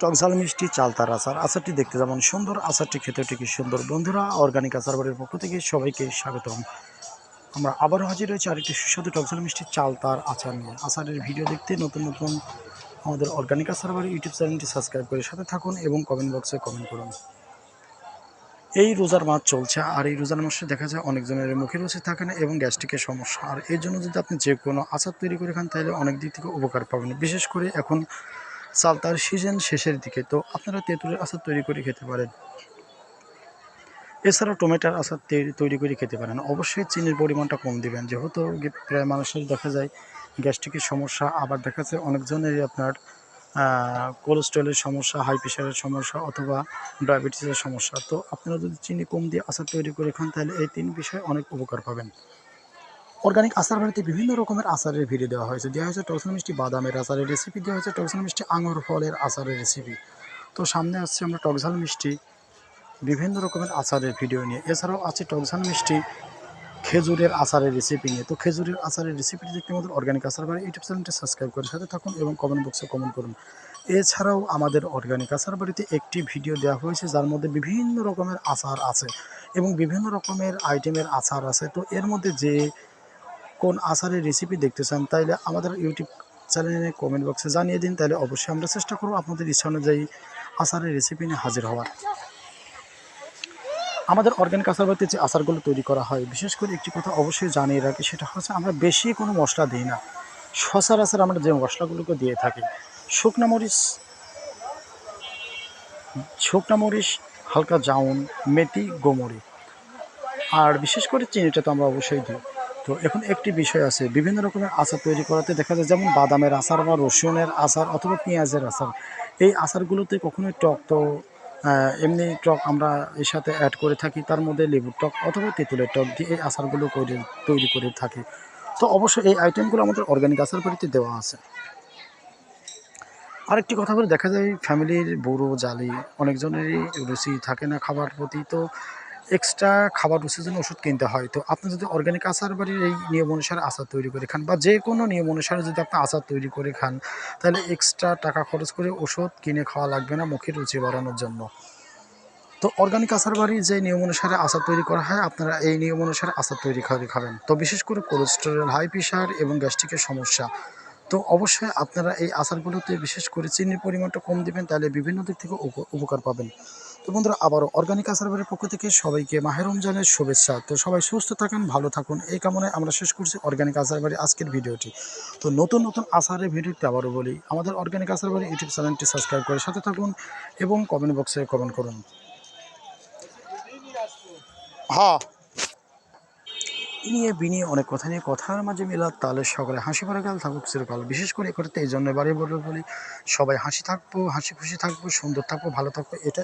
টকঝাল মিষ্টি, চালতার আচার। আচারটি দেখতে যেমন সুন্দর, আচারটি খেতে ঠিক সুন্দর। বন্ধুরা অর্গানিক আচার বাড়ির পক্ষ থেকে সবাইকে স্বাগতম। আমরা আবারও হাজির হয়েছি আরেকটি সুস্বাদু টকঝাল মিষ্টি, চালতার আচার নিয়ে। আচারের ভিডিও দেখতে নতুন নতুন আমাদের অর্গানিক আচার বাড়ি ইউটিউব চ্যানেলটি সাবস্ক্রাইব করে সাথে থাকুন এবং কমেন্ট বক্সে কমেন্ট করুন। এই রোজার মাস চলছে, আর এই রোজার মাসে দেখা যায় অনেকজনের মুখে রুচি থাকে না এবং গ্যাস্ট্রিকের সমস্যা। আর এর জন্য যদি আপনি যে কোনো আচার তৈরি করে খান, তাহলে অনেক দিক থেকে উপকার পাবেন। বিশেষ করে এখন চালতার সিজন শেষের দিকে। তো আপনারা তেঁতুলের আচার তৈরি করে খেতে পারেন। এছাড়াও টমেটোর আচার তৈরি তৈরি করে খেতে পারেন। অবশ্যই চিনির পরিমাণটা কম দিবেন। যেহেতু প্রায় মানুষের দেখা যায় গ্যাস্ট্রিকের সমস্যা, আবার দেখা যায় অনেকজনেরই আপনার কোলেস্ট্রলের সমস্যা, হাই প্রেশারের সমস্যা অথবা ডায়াবেটিসের সমস্যা। তো আপনারা যদি চিনি কম দিয়ে আচার তৈরি করে খান, তাহলে এই তিন বিষয়ে অনেক উপকার পাবেন। অর্গানিক আচার বাড়িতে বিভিন্ন রকমের আচারের ভিডিও দেওয়া হয়েছে দেওয়া হয়েছে টকসন মিষ্টি বাদামের আচারের রেসিপি দেওয়া হয়েছে টকসন মিষ্টি আঙুর ফলের আচারের রেসিপি তো সামনে আসছে আমরা টকঝাল মিষ্টি, বিভিন্ন রকমের আচারের ভিডিও নিয়ে। এছাড়াও আছে টকঝাল মিষ্টি, খেজুরের আচারের রেসিপি নিয়ে। তো খেজুরের আচারের রেসিপিটি দেখতে আমাদের অর্গানিক আচার বাড়ি ইউটিউব চ্যানেলটি সাবস্ক্রাইব করে সাথে থাকুন এবং কমেন্ট বক্সে কমেন্ট করুন। এছাড়াও আমাদের অর্গানিক আচার বাড়িতে একটি ভিডিও দেওয়া হয়েছে, যার মধ্যে বিভিন্ন রকমের আচার আছে এবং বিভিন্ন রকমের আইটেমের আচার আছে। তো এর মধ্যে যে কোন আচারের রেসিপি দেখতে চান, তাইলে আমাদের ইউটিউব চ্যানেলে কমেন্ট বক্সে জানিয়ে দিন তাহলে অবশ্যই আমরা চেষ্টা করব আপনাদের ইচ্ছা অনুযায়ী আচারের রেসিপি নিয়ে হাজির হওয়ার। আমাদের অর্গানিক আচার বাড়িতে যে আচারগুলো তৈরি করা হয়, বিশেষ করে একটি কথা অবশ্যই জানিয়ে রাখি, সেটা হচ্ছে আমরা বেশি কোনো মশলা দিই না। সচরাচর আমরা যে মশলাগুলোকে দিয়ে থাকি, শুকনা মরিচ শুকনা মরিচ, হালকা জাউন, মেথি, গোমরি, আর বিশেষ করে চিনিটা তো আমরা অবশ্যই দিই। তো এখন একটি বিষয় আছে, বিভিন্ন রকমের আচার তৈরি করাতে দেখা যায়, যেমন বাদামের আচার বা রসুনের আচার অথবা পেঁয়াজের আচার। এই আচারগুলোতে কখনোই টক তো এমনি টক আমরা এর সাথে অ্যাড করে থাকি, তার মধ্যে লেবুর টক অথবা তেঁতুলের টক দিয়ে এই আচারগুলো তৈরি করে থাকি। তো অবশ্যই এই আইটেমগুলো আমাদের অর্গানিক আচার বাড়িতে দেওয়া আছে। আরেকটি কথা বলে দেখা যায় ফ্যামিলির বুড়ো জালি, অনেকজনেরই রুচি থাকে না খাবার প্রতি, তো এক্সট্রা খাবার রুচির জন্য ওষুধ কিনতে হয়। তো আপনি যদি অর্গানিক আচার বাড়ির এই নিয়ম অনুসারে আচার তৈরি করে খান বা যে কোনো নিয়ম অনুসারে যদি আপনি আচার তৈরি করে খান, তাহলে এক্সট্রা টাকা খরচ করে ওষুধ কিনে খাওয়া লাগবে না, মুখের রুচি বাড়ানোর জন্য। তো অর্গানিক আচার বাড়ির যে নিয়ম অনুসারে আচার তৈরি করা হয়, আপনারা এই নিয়ম অনুসারে আচার তৈরি করে খাবেন। তো বিশেষ করে কোলেস্টেরল হাই প্রেশার এবং গ্যাস্ট্রিকের সমস্যা। তো অবশ্যই আপনারা এই আচারগুলোতে বিশেষ করে চিনির পরিমাণটা কম দেবেন, তাহলে বিভিন্ন দিক থেকে উপ- উপকার পাবেন। তো বন্ধুরা, আবারও অর্গানিক আচার পক্ষ থেকে সবাইকে মাহের রমজানের শুভেচ্ছা। তো সবাই সুস্থ থাকুন, ভালো থাকুন। এই কামনায় আমরা শেষ করছি অর্গানিক আচার বাড়ি আজকের ভিডিওটি। তো নতুন নতুন আচারের ভিডিওতে আবারও বলি, আমাদের অর্গানিক আচার বাড়ি ইউটিউব চ্যানেলটি সাবস্ক্রাইব করে সাথে থাকুন এবং কমেন্ট বক্সে কমেন্ট করুন। হ্যাঁ। নিয়ে বিনিয়ে অনেক কথা নিয়ে, কথার মাঝে মেলার তালে সকলে হাসি পরে গেল, থাকুক চিরকাল। বিশেষ করে এ করতে এই জন্য বাড়ি বলে বলি, সবাই হাসি থাকব, হাসি খুশি থাকব, সুন্দর থাকব, ভালো থাকব এটা